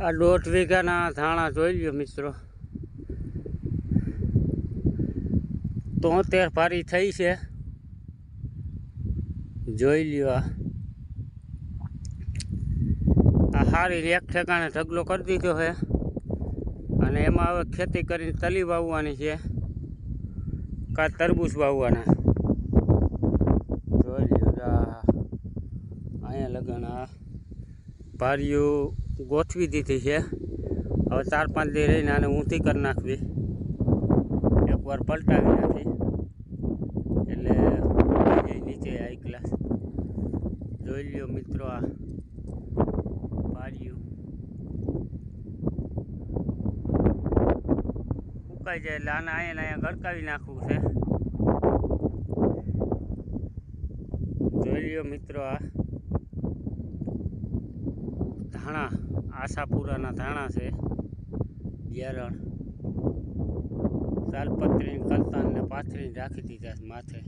આ દોઢ વીઘાના ધાણા જોઈ લ્યો મિત્રો. તોતેર પારી થઈ છે. જોઈ લ્યો આ. સારી એક ઠેકાણે ઢગલો કરી દીધો છે. અને એમાં હવે ખેતી કરીને તલી વાવવાની છે. કા તરબૂચ વાવવાના. જોઈ લ્યો અહીંયા લગન આ. ભારીઓ ગોઠવી દીધી છે. હવે ચાર પાંચ દી રહીને આને ઊંધી કરી નાખવી. એકવાર પલટાવી નાખી. એટલે નીચે આ ગ્લાસ જોઈ લ્યો મિત્રો આ પાડ્યું ઉકાઈ જાય એટલે આને અહીંયા અહીંયા ગળકાવી નાખવું છે. જોઈ લ્યો મિત્રો આ ધાણા. આશાપુરાના ધાણા છે બિયારણ સાલપત્રીની કલતાનને પાથરીને રાખી દીધા માથે.